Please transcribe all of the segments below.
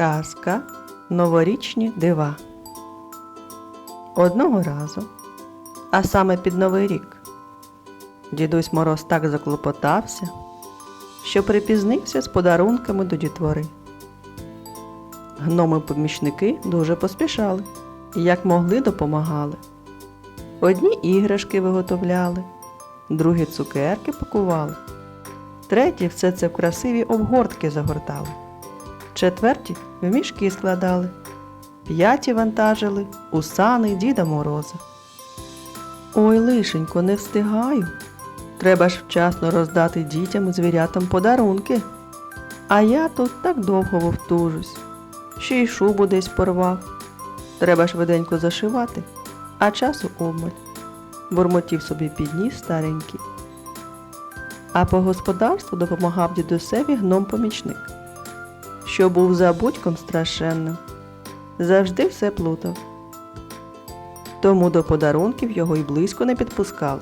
Казка Новорічні дива. Одного разу, а саме під Новий рік, дідусь Мороз так заклопотався, що припізнився з подарунками до дітвори. Гноми-помічники дуже поспішали і як могли допомагали. Одні іграшки виготовляли, другі цукерки пакували, треті все це в красиві обгортки загортали четверті в мішки складали, п'яті вантажили у сани Діда Мороза. Ой, лишенько, не встигаю. Треба ж вчасно роздати дітям і звірятам подарунки. А я тут так довго вовтужусь, ще й шубу десь порвав. Треба швиденько зашивати, а часу обмаль. Бурмотів собі підніс старенький. А по господарству допомагав дідусеві гном-помічник що був забудьком страшенним, завжди все плутав. Тому до подарунків його й близько не підпускали.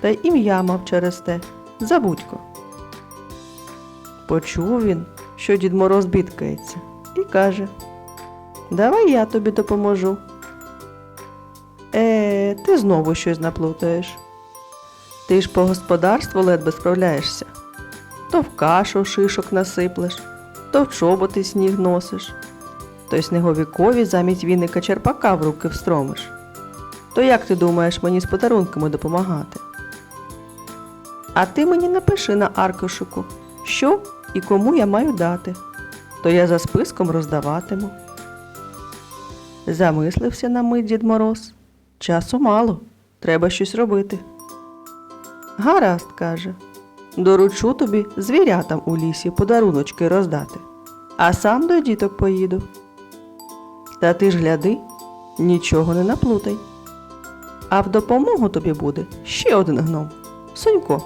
Та й ім'я мав через те забудько. Почув він, що дід Мороз бідкається, і каже Давай я тобі допоможу. Е, ти знову щось наплутаєш. Ти ж по господарству ледве справляєшся. То в кашу шишок насиплеш, то в чоботи сніг носиш, то й сніговікові замість віника черпака в руки встромиш. То як ти думаєш мені з подарунками допомагати? А ти мені напиши на аркушику, що і кому я маю дати, то я за списком роздаватиму. Замислився на мить Дід Мороз. Часу мало, треба щось робити. Гаразд, каже, доручу тобі звірятам у лісі подаруночки роздати, а сам до діток поїду. Та ти ж гляди, нічого не наплутай. А в допомогу тобі буде ще один гном Сонько.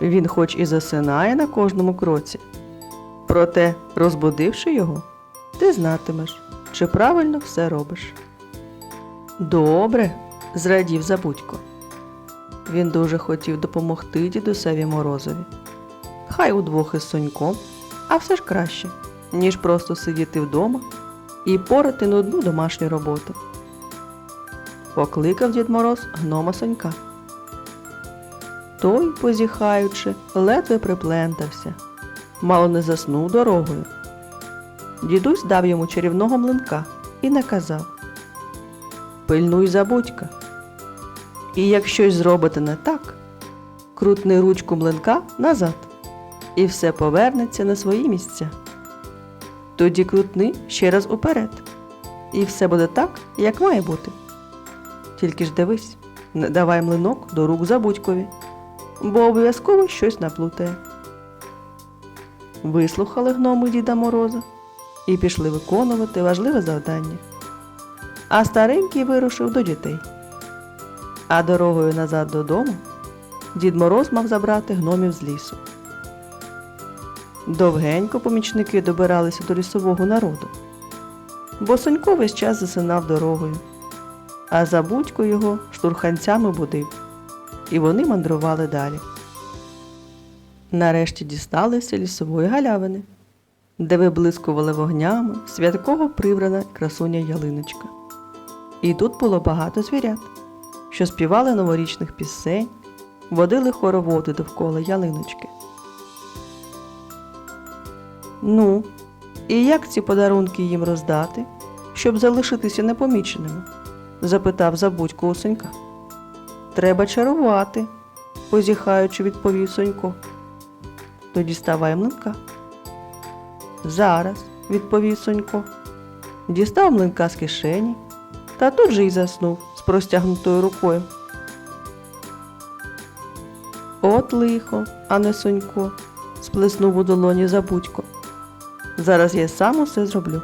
Він хоч і засинає на кожному кроці, проте, розбудивши його, ти знатимеш, чи правильно все робиш. Добре, зрадів забудько. Він дуже хотів допомогти дідусеві Морозові. Хай удвох із Соньком, а все ж краще, ніж просто сидіти вдома і порати нудну домашню роботу. Покликав Дід Мороз гнома Сонька. Той, позіхаючи, ледве приплентався, мало не заснув дорогою. Дідусь дав йому чарівного млинка і наказав Пильнуй забудька. І як щось зробите не так, крутни ручку млинка назад, і все повернеться на свої місця. Тоді крутни ще раз уперед, і все буде так, як має бути. Тільки ж дивись, не давай млинок до рук забудькові, бо обов'язково щось наплутає. Вислухали гноми Діда Мороза і пішли виконувати важливе завдання. А старенький вирушив до дітей. А дорогою назад додому Дід Мороз мав забрати гномів з лісу. Довгенько помічники добиралися до лісового народу, бо Сонько весь час засинав дорогою, а забудько його штурханцями будив, і вони мандрували далі. Нарешті дісталися лісової галявини, де виблискували вогнями святково прибрана красуня ялиночка. І тут було багато звірят що співали новорічних пісень, водили хороводи довкола ялиночки. Ну, і як ці подарунки їм роздати, щоб залишитися непоміченими? запитав забудько у Сонька. Треба чарувати, позіхаючи, відповів Сонько. Тоді ставай млинка. Зараз, відповів Сонько. Дістав млинка з кишені та тут же й заснув з простягнутою рукою. От лихо, а не сонько, сплеснув у долоні забудько. Зараз я сам усе зроблю.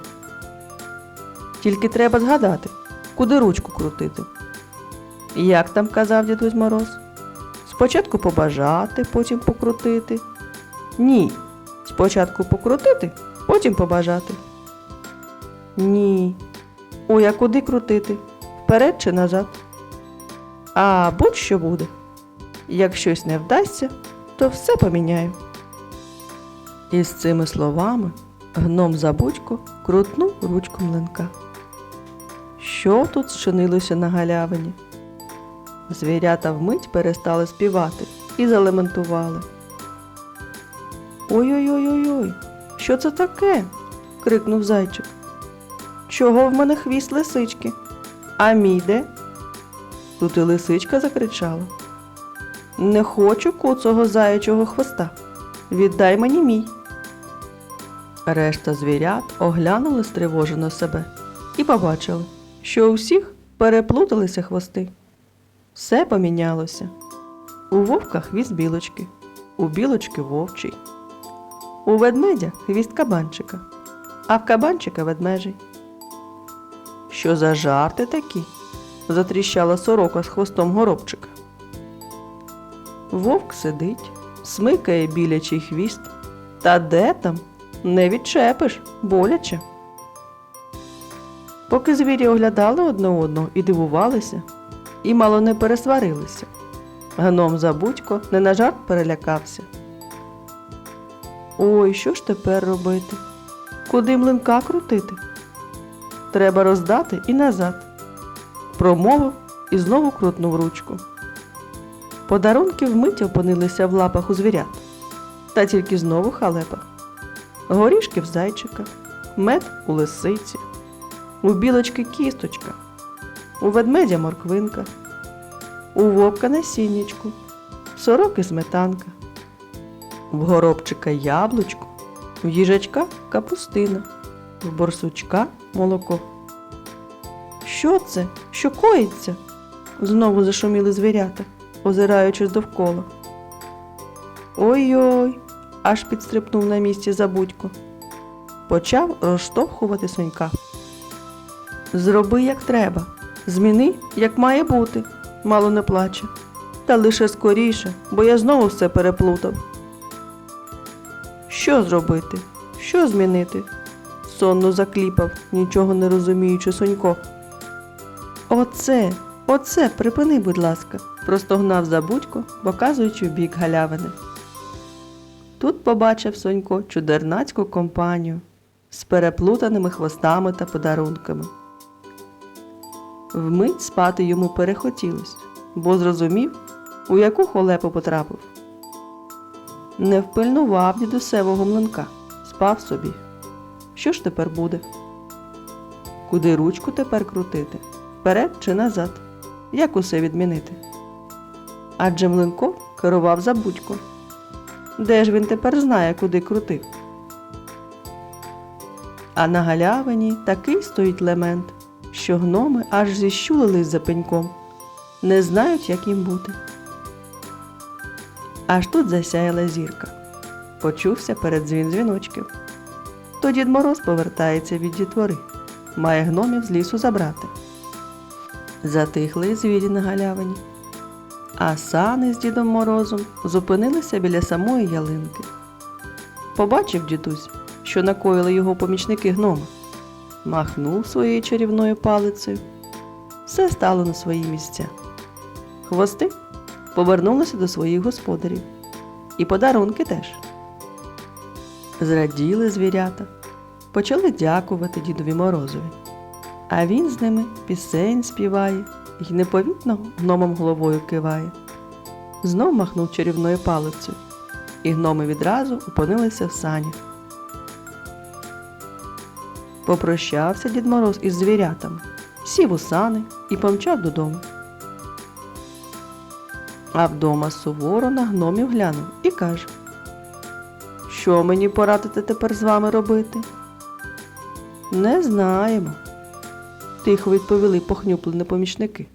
Тільки треба згадати, куди ручку крутити. Як там казав дідусь Мороз? Спочатку побажати, потім покрутити. Ні. Спочатку покрутити, потім побажати. Ні. Ой, а куди крутити? Вперед чи назад? А будь-що буде. Як щось не вдасться, то все поміняю. І з цими словами Гном забудько крутнув ручку млинка. Що тут зчинилося на галявині? Звірята вмить перестали співати і залементували. Ой-ой-ой-ой, що це таке? крикнув зайчик. Чого в мене хвіст лисички? А мій де? Тут і лисичка закричала. Не хочу куцого заячого хвоста. Віддай мені мій. Решта звірят оглянули стривожено себе і побачили, що у всіх переплуталися хвости. Все помінялося. У вовка хвіст білочки, у білочки вовчий, у ведмедя хвіст кабанчика, а в кабанчика ведмежий. Що за жарти такі? затріщала сорока з хвостом горобчика. Вовк сидить, смикає білячий хвіст. Та де там? Не відчепиш, боляче. Поки звірі оглядали одне одного і дивувалися, і мало не пересварилися. Гном забудько не на жарт перелякався. Ой, що ж тепер робити? Куди млинка крутити? Треба роздати і назад. Промовив і знову крутнув ручку. Подарунки вмить опинилися в лапах у звірят, та тільки знову халепа. Горішки в зайчика, мед у лисиці, у білочки кісточка, у ведмедя морквинка, у вовка насіннячку, сороки сметанка, в горобчика яблучко, в їжачка капустина, в борсучка молоко. Що це? Що коїться? Знову зашуміли звірята, озираючись довкола. Ой-ой, аж підстрибнув на місці забудько. Почав розштовхувати сонька. Зроби, як треба, зміни, як має бути, мало не плаче. Та лише скоріше, бо я знову все переплутав. Що зробити? Що змінити? Сонно закліпав, нічого не розуміючи Сонько. Оце, оце, припини, будь ласка, простогнав забудько, показуючи в бік галявини. Тут побачив Сонько чудернацьку компанію з переплутаними хвостами та подарунками. Вмить спати йому перехотілось, бо зрозумів, у яку холепу потрапив. Не впильнував дідусевого млинка, спав собі. Що ж тепер буде? Куди ручку тепер крутити? Вперед чи назад? Як усе відмінити? Адже млинко керував забудько. Де ж він тепер знає, куди крутив? А на галявині такий стоїть лемент, що гноми аж зіщулились за пеньком, не знають, як їм бути. Аж тут засяяла зірка. Почувся передзвін дзвіночків. То Дід Мороз повертається від дітвори, має гномів з лісу забрати. Затихли звірі на галявині, а сани з Дідом Морозом зупинилися біля самої ялинки. Побачив дідусь, що накоїли його помічники гнома, махнув своєю чарівною палицею. Все стало на свої місця. Хвости повернулися до своїх господарів, і подарунки теж. Зраділи звірята, почали дякувати дідові Морозові. А він з ними пісень співає і неповітно гномом головою киває. Знов махнув чарівною палицею, і гноми відразу опинилися в санях. Попрощався Дід Мороз із звірятами, сів у сани і помчав додому. А вдома суворо на гномів глянув і каже: Що мені порадити тепер з вами робити? Не знаємо, тихо відповіли похнюплені помічники.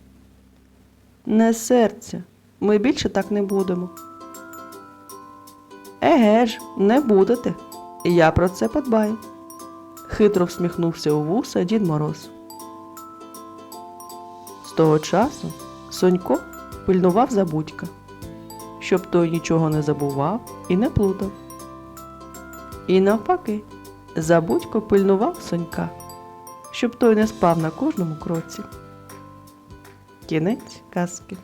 Не серця, ми більше так не будемо. Еге ж, не будете. Я про це подбаю. Хитро всміхнувся у вуса Дід Мороз. З того часу Сонько пильнував забудька, щоб той нічого не забував і не плутав. І навпаки, забудько пильнував Сонька, щоб той не спав на кожному кроці. Кінець казки.